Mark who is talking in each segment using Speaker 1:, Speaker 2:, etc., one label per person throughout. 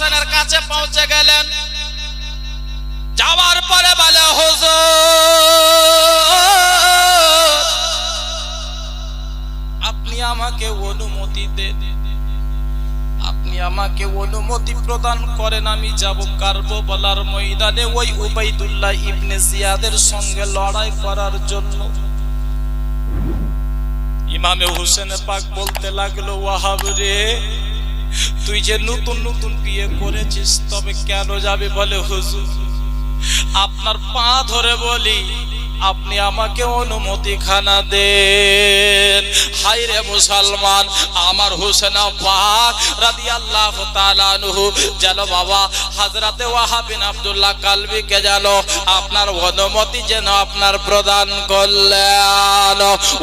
Speaker 1: হোসেনের কাছে পৌঁছে গেলেন। যাওয়ার পরে বলে, হুজুর, আপনি আমাকে অনুমতি দেন আপনি আমাকে অনুমতি প্রদান করেন, আমি যাব কারবালার ময়দানে ওই উবাইদুল্লাহ ইবনে জিয়াদের সঙ্গে লড়াই করার জন্য। ইমামে হোসেন পাক বলতে লাগল, ওয়াহাব রে তুই যে নতুন নতুন বিয়ে করেছিস, তবে কেন যাবে বলে হুজুর? আপনার পা ধরে বলি, আপনি আমাকে অনুমতি খানা দেন। হাই রে মুসলমান, আমার হুসেন পাক রাদিয়াল্লাহু তাআলা আনহু যেন বাবা হযরতে ওয়াহাব বিন আব্দুল্লাহ কালবিকে যেন আপনার অনুমতি যেন আপনার প্রদান করলেন।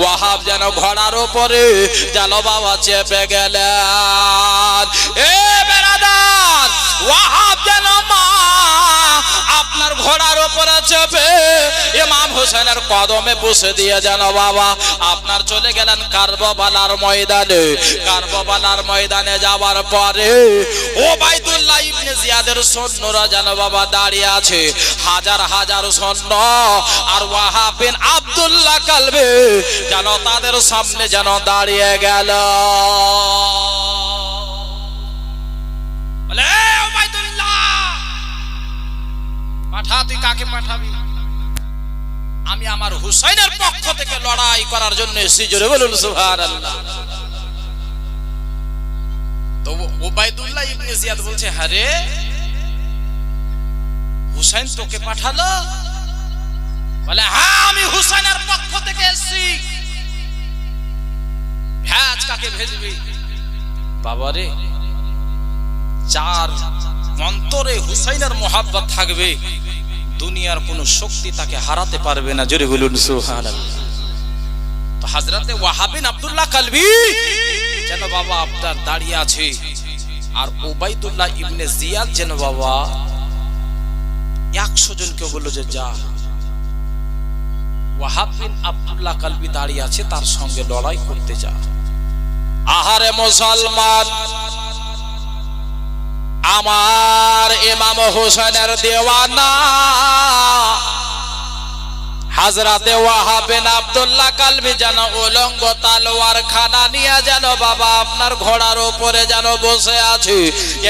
Speaker 1: ওয়াহাব যেন ঘোড়ার উপরে যেন বাবা চেপে গেলেন। এ বেরাদার ওয়াহাব ঘোড়ার উপরে চেপে ইমাম হোসেনের কদমে বসে দিয়ে যেন বাবা, আপনার চলে গেলেন কারবালার ময়দানে। কারবালার ময়দানে যাওয়ার পরে ওবাইদুল্লাহ ইবনে জিয়াদের সৈন্যরা যেন বাবা দাঁড়িয়ে আছে। হাজার হাজার সৈন্য আর ওয়াহাব বিন আব্দুল্লাহ কালবে যেন তাদের সামনে যেন দাঁড়িয়ে গেল। বলে "এ ওবাইদুল্লাহ পাঠা তুই কাকে পাঠাবি? আমি আমার হুসাইনের পক্ষ থেকে লড়াই করার জন্য এসেছি। জোরে বলুন, সুবহানাল্লাহ। তো ওবাইদুল্লাহ ইবনে জিয়াদ বলছে আরে হুসাইন তোকে পাঠালো? বলে হ্যাঁ আমি হুসাইনের পক্ষ থেকে এসেছি। ভ্যাজ কাকে ভেজবি? বাবারে, চার অন্তরে হুসাইনের মোহাব্বত থাকবে, দুনিয়ার কোনো শক্তি তাকে হারাতে পারবে না। জোরে বলুন, সুবহানাল্লাহ। তো হযরতে ওয়াহাবিন আব্দুল্লাহ কালবি, যেন বাবা আপনার দাঁড়িয়ে আছে, আর ওবাইদুল্লাহ ইবনে জিয়াদ যেন বাবা একশো জনকে বলল যে, যা। ওয়াহাব বিন আব্দুল্লাহ কালবি দাঁড়িয়ে আছে, তার সঙ্গে লড়াই করতে যা। আহারে মুসলমান আমার ইমাম হোসেনের দেওয়ানা হাজরাতে ওয়াহাবেন আব্দুল্লাহ কালবি যেন উলঙ্গ তালোয়ার খানা নিয়ে যেন বাবা আপনার ঘোড়ার উপরে যেন বসে আছে।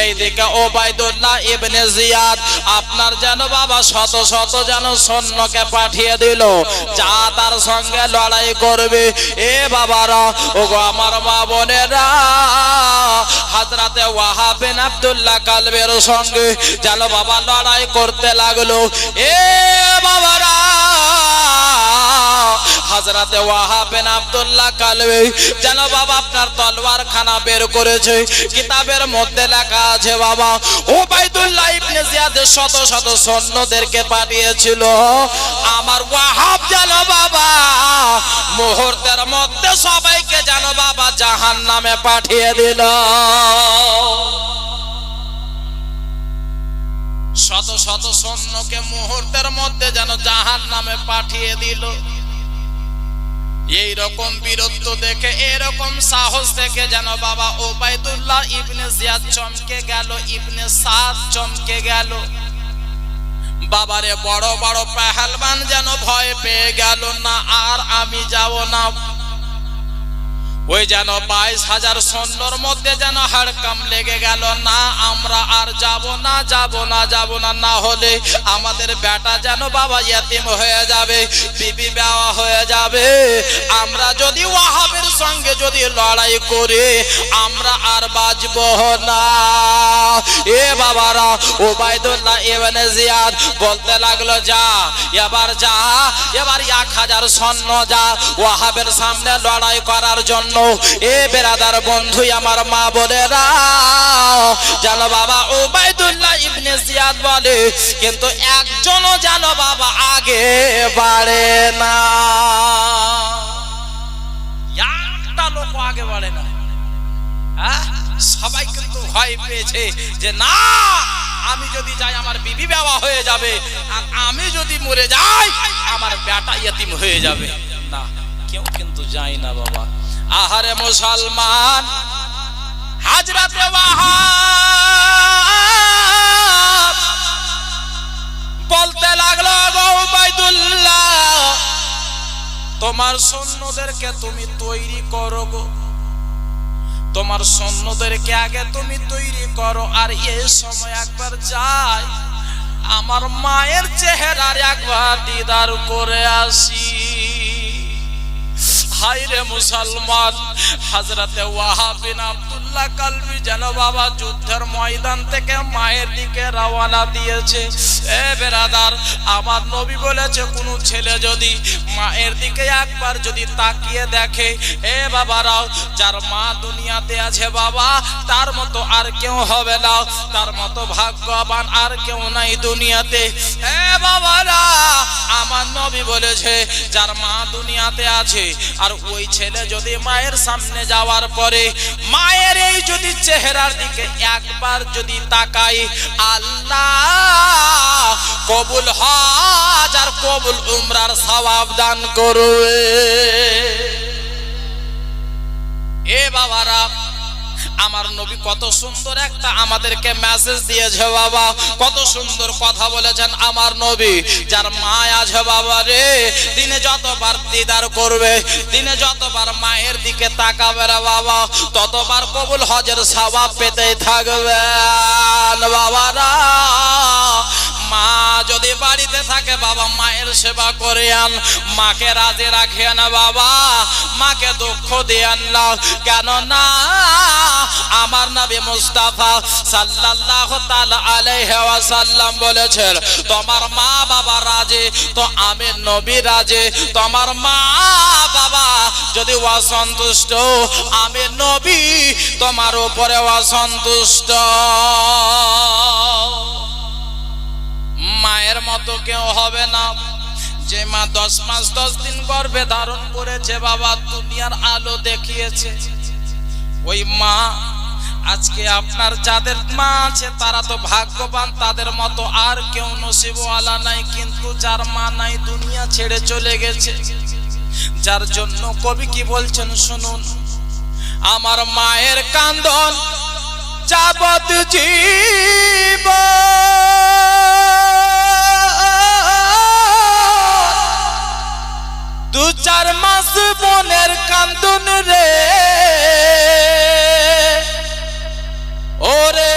Speaker 1: এই দিকে ওবাইদুল্লাহ ইবনে জিয়াদ আপনার যেন বাবা শত শত যেন সৈন্যকে পাঠিয়ে দিল। যা তার সঙ্গে লড়াই করবে। এ বাবারা, ওগো আমার মা বোনেরা, হাজরাতে ওয়াহাবেন আব্দুল্লাহ কালবের সঙ্গে যেন বাবা লড়াই করতে লাগল। এ বাবারা হাজরাতে ওয়াহাবেন আব্দুল্লাহ কালবে, যেন বাবা আপনার তলোয়ার খানা বের করেছে। কিতাবের মধ্যে লেখা আছে, বাবা ওবাইদুল্লাহ ইবনে জিয়াদ শত শত সৈন্যদেরকে পাঠিয়েছিল। আমার ওয়াহাব যেন বাবা, মুহূর্তের মধ্যে সবাইকে যেন বাবা জাহান নামে পাঠিয়ে দিল। শত শত সৈন্যকে মুহূর্তের মধ্যে যেন জাহান নামে পাঠিয়ে দিল। এই রকম বীরত্ব দেখে, এরকম সাহস দেখে যেন বাবা ওবায়দুল্লাহ ইবনে জিয়াদ চমকে গেল, ইবনে সাদ চমকে গেল। বাবারে বড় বড় পেহালবান যেন ভয় পেয়ে গেল, না, আর আমি যাব না। ওই যেন বাইশ হাজার সৈন্যর মধ্যে যেন হাড়কাম লেগে গেল, না, আমরা আর যাব না যাব না যাব না না হলে আমাদের বেটা যেন বাবা ইয়াতিম হয়ে যাবে, বিবি বেওয়া হয়ে যাবে। আমরা যদি ওয়াহাবের সঙ্গে যদি লড়াই করে, আমরা আর বাঁচব না। এ বাবারা, ওবায়দুল্লাহ ইবনে জিয়াদ বলতে লাগল, যা, এবার যা, এবার এক হাজার সৈন্য যা ওয়াহাবের সামনে লড়াই করার জন্য এ বেরাদার বন্ধু আমার মা বোনেরা জানো বাবা ওবায়দুল্লাহ ইবনে জিয়াদ বলে, কিন্তু একজনও জানো বাবা আগে বাড়ে না। একটা লোক আগে বাড়ে না। হ্যাঁ? সবাই কিন্তু ভয় পেয়েছে যে, না, আমি যদি যাই, আমার বিবি বাবা হয়ে যাবে। আর আমি যদি মরে যাই, আমার বেটা ইয়তিম হয়ে যাবে। না, কেউ কিন্তু যায় না বাবা। আহারে মুসলমান, হাজরাতে বলতে লাগল গো বাইদুল্লাহ তোমার সৈন্যদেরকে তুমি তৈরি করো গো। তোমার সৈন্যদেরকে আগে তুমি তৈরি করো, আর এই সময় একবার যাই, আমার মায়ের চেহারার একবার দিদার করে আসি। হাইরে মুসলমান। হাজরাতে ওয়াহাব বিন আব্দুল্লাহ কালবি যেন বাবা যুদ্ধের ময়দান থেকে মায়ের দিকে রওয়ানা দিয়েছে। এ বেরাদার, আমার নবী বলেছে, কোনো ছেলে যদি মায়ের দিকে একবার যদি তাকিয়ে দেখে, এ বাবারাও যার মা দুনিয়াতে আছে বাবা, তার মতো আর কেউ হবে না। তার মতো ভাগ্যবান আর কেউ নাই দুনিয়াতে। এ বাবারা, আমার নবী বলেছে, যার মা দুনিয়াতে আছে আর ওই ছেলে যদি মায়ের সামনে যাওয়ার পরে মায়ের এই যদি চেহারার দিকে একবার যদি তাকাই, আল্লাহ কবুল হজ আর কবুল উমরার সওয়াব দান করবে। এ বাবারা আমার নবী কত সুন্দর একটা আমাদেরকে মেসেজ দিয়েছে বাবা। কত সুন্দর কথা বলেছেন আমার নবী। যার মা আছে বাবা রে, দিনে যতবার দিদার করবে, দিনে যতবার মায়ের দিকে তাকাবে রে বাবা, ততবার কবুল হজের স্বভাব পেতেই থাকবে বাবারা। মা যদি বাড়িতে থাকে, বাবা মায়ের সেবা করে আন। মাকে রাজে রাখে না বাবা, মাকে দুঃখ দিয়ান না। কেন না আমার নবী মুস্তাফা সাল্লাল্লাহু তাআলা আলাইহি ওয়াসাল্লাম বলেছেন, তোমার মা বাবা রাজে, তো আমি নবী রাজে। তোমার মা বাবা যদি অসন্তুষ্ট, আমি নবী, তোমার উপরে অসন্তুষ্ট। মায়ের মতো কেউ হবে না। যে মা দশ মাস দশ দিন গর্ভে ধারণ করেছে, বাবা দুনিয়ার আলো দেখিয়েছে। ওই মা আজকে আপনার যাদের মা আছে, তারা তো ভাগ্যবান, তাদের মতো আর কেউ নসিবওয়ালা নাই। কিন্তু যার মা নাই, দুনিয়া ছেড়ে চলে গেছে। যার জন্য কবি কি বলছেন শুনুন, আমার মায়ের কান্দন যাবত জীব। দু চার মাস বোনের কান্দন রে। ওরে,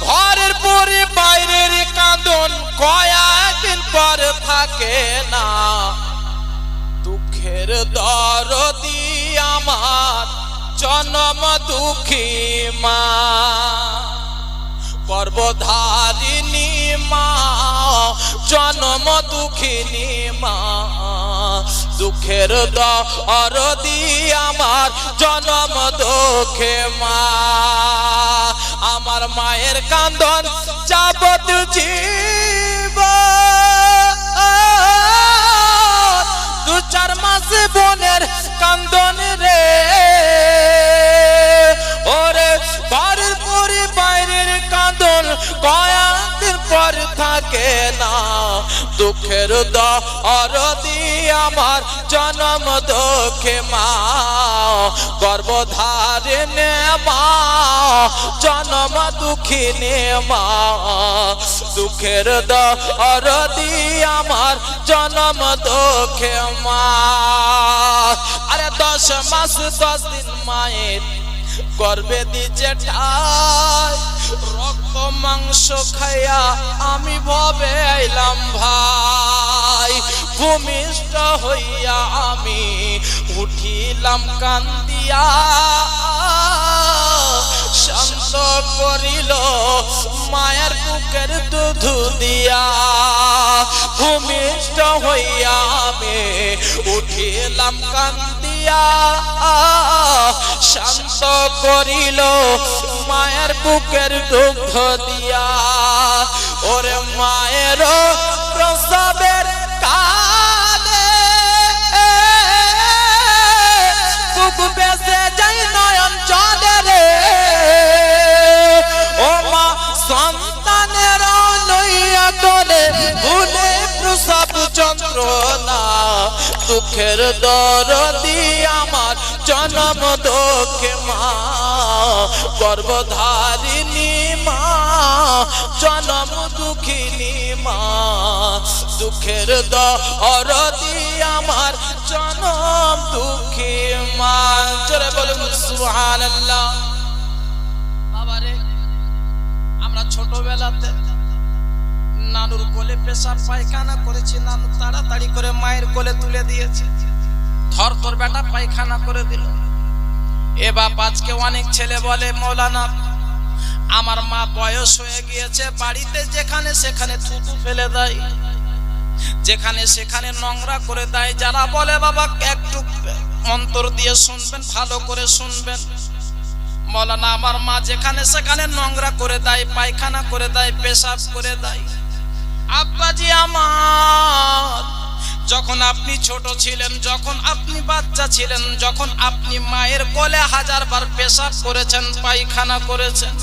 Speaker 1: ঘরের পরে বাইরের কান্দন কয়েকদিন পর থাকে না। দুঃখের দরদি আমার, জনম দুঃখী মা। পর্বধারিণী মা, জনম দুঃখিনী মা। দুঃখের দরদি আমার, জনম দুঃখে মা। আমার মায়ের কান্দন যাবত জীব। দু চার মাস বোনের কান্দন রে। পর থাকে না। দুঃখের দরদি আমার, জনম দুঃখে মা। গর্ভধারিণে মা জনম মা দুঃখের দরদি আমার, জনম দুঃখে মা। আরে দশ মাস, দশ দিন মায়ের গর্বে দিচ্ছে ঠাই, রক্ত, মাংস খাইয়া আমি ভবে আইলাম ভাই। ভূমিষ্ঠ হইয়া আমি উঠিলাম কান্দিয়া, শান্ত করিল মায়ের বুকের দুধ দিয়া। ভূমিষ্ঠ হইয়া আমি উঠিলাম কান্দিয়া শান্ত করিল মায়ের বুকের দুগ্ধ দিয়া। ওরে মায়ের প্রসবের কালে বুক বেসে যাই নয়ন চলে ও মা সন্তানের লইয়া করে ভুলে প্রসব যন্ত্রণা। দুঃখের দরদি আমার, জনম দুঃখে মা। গর্ভধারিণী মা, জনম দুঃখিনী মা। দুঃখের দরদি আমার, জনম দুঃখী মা। জোরে বলুন, সুবহানাল্লাহ। বাবারে, আমরা ছোটবেলাতে নানুর কোলে পেশাব পায়খানা করেছি, নানু তাড়াতাড়ি করে মায়ের কোলে তুলে দিয়েছে। ধর তোর বেটা পায়খানা করে দিল। এ বাপ আজকে অনেক ছেলে বলে, মৌলানা, আমার মা বয়স হয়ে গিয়েছে, বাড়িতে যেখানে সেখানে থুতু ফেলে দেয়। যেখানে সেখানে নোংরা করে দেয়। যারা বলে, বাবা, একটু অন্তর দিয়ে শুনবেন, ভালো করে শুনবেন। মৌলানা, আমার মা যেখানে সেখানে নোংরা করে দেয়, পায়খানা করে দেয়, পেশাব করে দেয়। আব্বাজি আমার, যখন আপনি ছোট ছিলেন, যখন আপনি বাচ্চা ছিলেন, যখন আপনি মায়ের কোলে হাজার বার পেশাব করেছেন, পায়খানা করেছেন,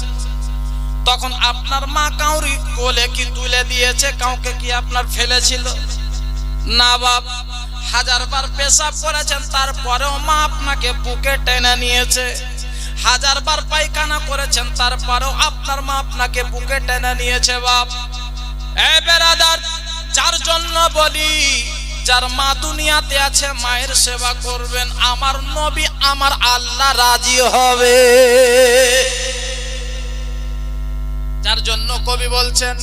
Speaker 1: তখন আপনার মা কাউরি কোলে কি তুলে দিয়েছে, কাউকে কি আপনার ফেলেছিল? না বাপ হাজার বার পেশাব করেছেন, তারপরেও মা আপনাকে বুকে টেনে নিয়েছে। হাজার বার পায়খানা করেছেন, তারপরেও আপনার মা আপনাকে বুকে টেনে নিয়েছে বাপ। যার জন্য বলি, যার মা দুনিয়াতে আছে, মায়ের সেবা করবেন, আমার নবী আমার আল্লাহ রাজি হবে। যার জন্য কবি বলছেন,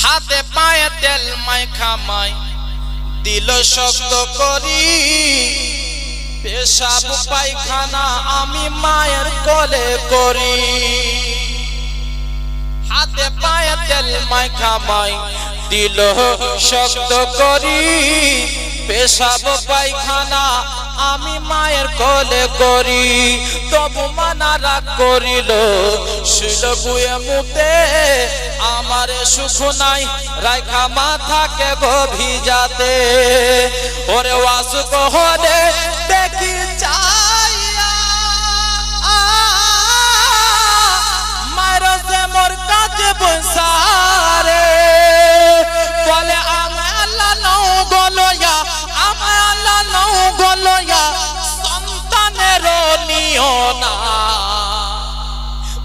Speaker 1: হাতে পায়ে তেল মাই খামাই দিল শক্ত করি। পেশাব পায়খানা আমি মায়ের কোলে করি। হাতে পায়ে তেল মাই দিল শক্ত করি। পেশাব পায়খানা আমি মায়ের কোলে করি, তবু মানা রাগ করিল শুল মুতে। আমার সুখ নাই রাখা মাথাকে গভি যাতে ওরে ওয়াসুক হলে দেখি চাইয়া মারসে মোর কাছে বসারে। বলে আমি আল্লাহ গলয়া, সন্তানের নিও না।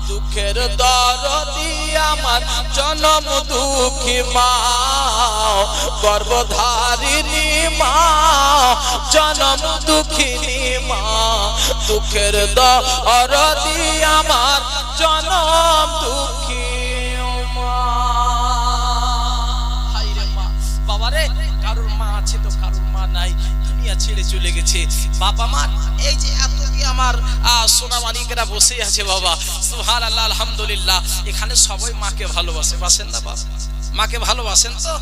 Speaker 1: দুঃখের দরদি আমার, জনম দুঃখী মা। গর্ভধারিণী মা, জনম দুঃখিনী মা। দুঃখের দরদি আমার জনম দুঃখী কারোর মা আছে তো কারোর মা নাই। দুনিয়া ছেড়ে চলে গেছে। বাবা মা, এই যে এত আমার সোনা বসে আছে বাবা। সুহান আল্লাহ আলহামদুলিল্লাহ। এখানে সবাই মাকে ভালোবাসে, বাসেন না বাবা মাকে ভালোবাসেন তো?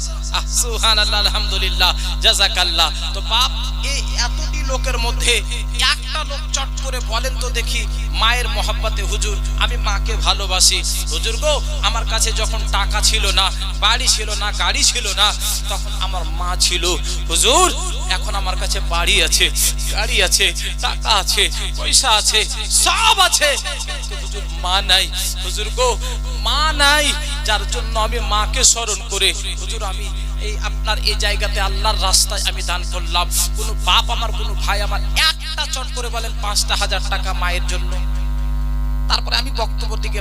Speaker 1: সুহান আল্লাহ আলহামদুলিল্লাহ জাজাকাল্লাহ তো বাপ, এই এতটি লোকের মধ্যে একটা লোক চট করে বলেন তো দেখি মায়ের মহাব্বাতে হুজুর, আমি মাকে ভালোবাসি। হুজুর গো, আমার কাছে যখন টাকা ছিল না, বাড়ি ছিল না, গাড়ি ছিল না, তখন আমার মা ছিল। হুজুর, এখন আমার কাছে বাড়ি আছে, গাড়ি আছে, টাকা আছে, পয়সা আছে, সব আছে। কিন্তু হুজুর মা নাই। হুজুর গো, মা নাই, যার জন্য আমি মাকে স্মরণ করে, হুজুর আমি এই আপনার এই জায়গাতে আল্লাহর রাস্তায় আমি দান করলাম। কোনো বাপ আমার, কোনো ভাই আমার, একটা চট করে বলেন পাঁচটা হাজার টাকা মায়ের জন্য। তারপরে আমি বক্তব্য দিকে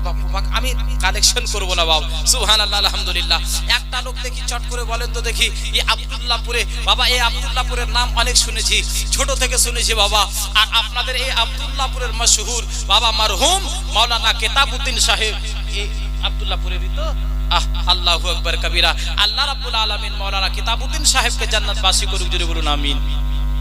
Speaker 1: আমি কালেকশন করব না বাবু। সুবহান আল্লাহ আলহামদুলিল্লাহ। একটা লোক দেখি চট করে বলেন তো দেখি এই আব্দুল্লাহপুরে, বাবা এই আব্দুল্লাহপুরের নাম অনেক শুনেছি, ছোট থেকে শুনেছি বাবা। আর আপনাদের এই আব্দুল্লাহপুরের মশহুর বাবা মারহুম মাওলানা কেতাবউদ্দিন সাহেব। এই আব্দুল্লাহপুরেরই তো? আল্লাহু আকবার, কবিরা। আল্লাহ রাব্বুল আলামিন মৌলানা কিতাবউদ্দিন সাহেবকে জান্নাত বাসী করুক, জোরে বলুন, আমিন।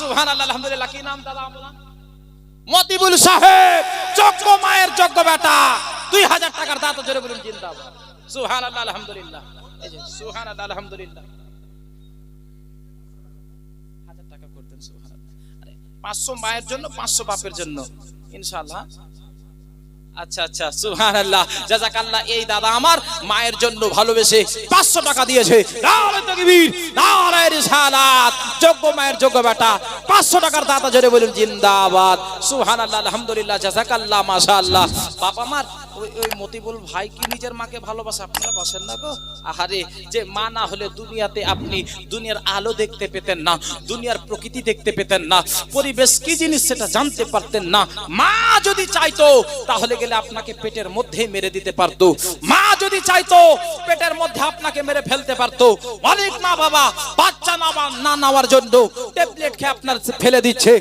Speaker 1: সুবহানাল্লাহ আলহামদুলিল্লাহ। কি নাম দাদা মতিবুল সাহেব যোগ্য মায়ের যোগ্য বেটা। দুই হাজার টাকার দাঁত জোরে বলুন জিন্দাবাদ সুবহানাল্লাহ আলহামদুলিল্লাহ। এই যে সুবহানাল্লাহ আলহামদুলিল্লাহ। হাজার টাকা করতেন সুবহানাল্লাহ। আরে পাঁচশো মায়ের জন্য পাঁচশো বাপের জন্য। ইনশাআল্লাহ। আচ্ছা আচ্ছা সুহান আল্লাহ জাজাক আল্লাহ এই দাদা আমার মায়ের জন্য ভালোবেসে 500 টাকা দিয়েছে। যোগ্য মায়ের যোগ্য বেটা। 500 টাকার দাদা জোরে বলুন, জিন্দাবাদ। সুহান আল্লাহ আলহামদুলিল্লাহ, জাযাকাল্লাহ, মাশাআল্লাহ। বাবা মার ওই ওই মতিবুল ভাই কি নিজের মাকে ভালোবাসে? আপনারা বাসেন না গো। আহারে, যে মা না হলে দুনিয়াতে আপনি দুনিয়ার আলো দেখতে পেতেন না, দুনিয়ার প্রকৃতি দেখতে পেতেন না, পরিবেশ কি জিনিস সেটা জানতে পারতেন না। মা যদি চাইতো, তাহলে গেলে আপনাকে পেটের মধ্যে মেরে দিতে পারতো। মা যদি চাইতো, পেটের মধ্যে আপনাকে মেরে ফেলতে পারতো। অনেক মা বাবা না নেওয়ার জন্য ট্যাবলেট খেয়ে আপনার ফেলে দিচ্ছে।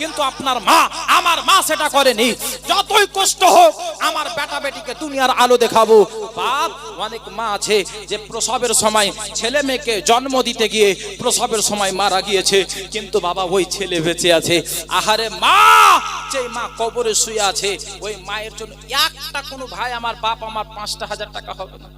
Speaker 1: কিন্তু আপনার মা, আমার মা সেটা করেনি। যতই কষ্ট হোক, আমার বেটা বেটিকে দুনিয়ার আলো দেখাবো। অনেক মা আছে যে প্রসবের সময় ছেলে মেয়েকে জন্ম দিতে গিয়ে প্রসবের সময় মারা গিয়েছে, কিন্তু বাবা ওই ছেলে বেঁচে আছে। আহারে মা যে মা কবরে শুয়ে আছে, ওই মায়ের জন্য একটা কোনো ভাই আমার বাপ আমার পাঁচটা হাজার টাকা হবে না।